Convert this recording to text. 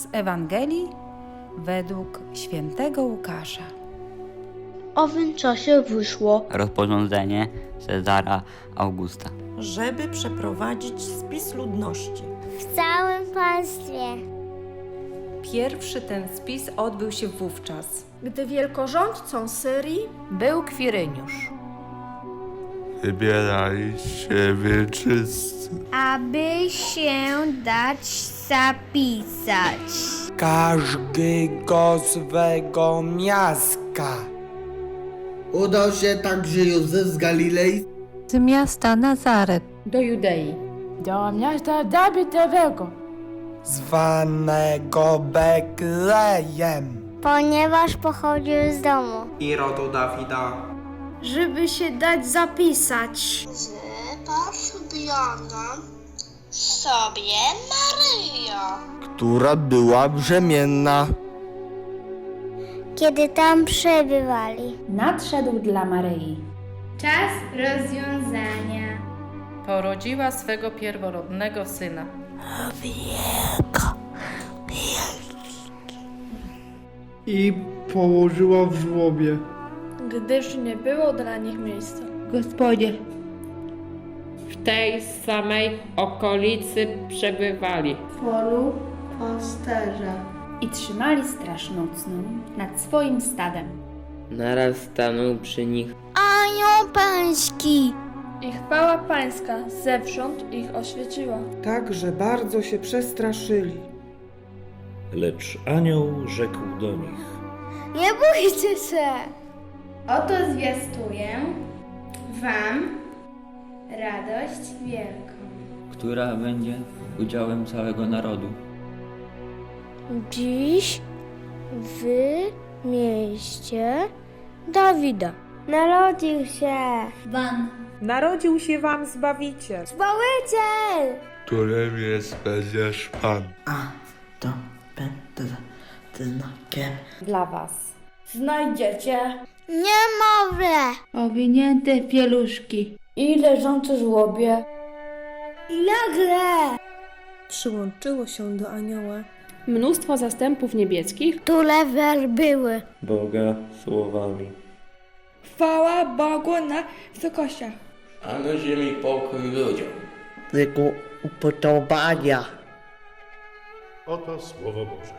z Ewangelii według świętego Łukasza. W owym czasie wyszło, Rozporządzenie Cezara Augusta. żeby przeprowadzić spis ludności. w całym państwie. Pierwszy ten spis odbył się wówczas. Gdy wielkorządcą Syrii Był Kwiryniusz. Wybierali się wieczysty. Aby się dać zapisać. każdego swego miasta. Udał się także Józef z Galilei, z miasta Nazaret, do Judei. do miasta Dawidowego, zwanego Betlejem. Ponieważ pochodził z domu. i rodu Dawida. Żeby się dać zapisać. Poślubiono sobie Maryjo. która była brzemienna. Kiedy tam przebywali. Nadszedł dla Maryi. Czas rozwiązania. Porodziła swego pierworodnego syna. i położyła w żłobie. Gdyż nie było dla nich miejsca. Gospodzie, w tej samej okolicy przebywali. W polu pasterza. I trzymali straż nocną nad swoim stadem. Naraz stanął przy nich Anioł pański. I chwała pańska zewsząd ich oświeciła. Tak, że bardzo się przestraszyli. Lecz anioł rzekł do nich. Nie bójcie się. Oto zwiastuję wam radość wielką. która będzie udziałem całego narodu. Dziś w mieście Dawida narodził się wam Narodził się wam Zbawiciel. Zbawiciel. Którym jest będziesz Pan. A to będę znakiem. Dla was. Znajdziecie Niemowlę. owinięte pieluszki, i leżące żłobie. I nagle Przyłączyło się do anioła. Mnóstwo zastępów niebieskich tule były. Boga słowami. Chwała Bogu na wysokościach. A na ziemi pokój ludziom. Jego upodobania. Oto Słowo Boże.